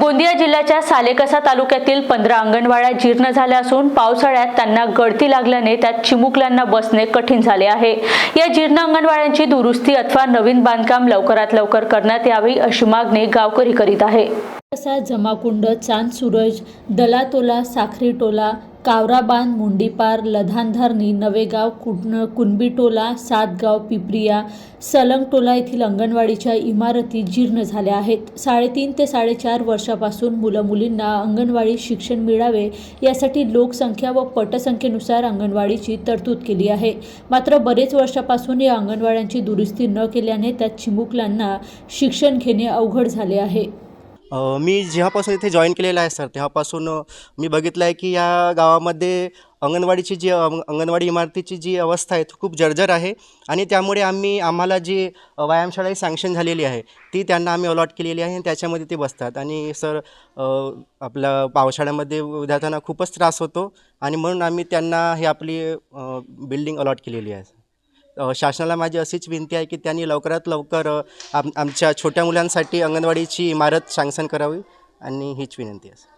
गोंदिया जिल्ह्याच्या सालेकसा तालुक्यातील पंधरा अंगणवाड्या जीर्ण झाल्या असून पावसाळ्यात त्यांना गळती लागल्याने त्यात चिमुकल्यांना बसणे कठीण झाले आहे. या जीर्ण अंगणवाड्यांची दुरुस्ती अथवा नवीन बांधकाम लवकरात लवकर करण्यात यावी अशी मागणी गावकरी करीत आहे. तसा जमाकुंड चांद सूरज दलातोला साखरी टोला कावराबांध मुंडीपार लधानधारणी नवेगाव कुन कुणबीटोला सातगाव पिपरिया सलंगटोला येथील अंगणवाडीच्या इमारती जीर्ण झाल्या आहेत. साडेतीन ते साडेचार वर्षापासून मुलं मुलींना अंगणवाडी शिक्षण मिळावे यासाठी लोकसंख्या व पटसंख्येनुसार अंगणवाडीची तरतूद केली आहे. मात्र बरेच वर्षापासून या अंगणवाड्यांची दुरुस्ती न केल्याने त्यात चिमुकल्यांना शिक्षण घेणे अवघड झाले आहे. मी जेव्हापासून इथे जॉईन केलेलं आहे सर तेव्हापासून मी बघितलं आहे की या गावामध्ये अंगणवाडीची जी अंग अंगणवाडी इमारतीची जी अवस्था आहे ती खूप जर्जर आहे. आणि त्यामुळे आम्ही आम्हाला जी व्यायामशाळा व्यायामशाळा सँक्शन झालेली आहे ती त्यांना आम्ही अलॉट केलेली आहे आणि त्याच्यामध्ये ते बसतात. आणि सर आपलं आपल्या पावसाळ्यामध्ये विद्यार्थ्यांना खूपच त्रास होतो आणि म्हणून आम्ही त्यांना हे आपली बिल्डिंग अलॉट केलेली आहे शासनाला माझी अशीच विनंती आहे की त्यांनी लवकरात लवकर आम आमच्या छोट्या मुलांसाठी अंगणवाडीची इमारत सँक्शन करावी आणि हीच विनंती आहे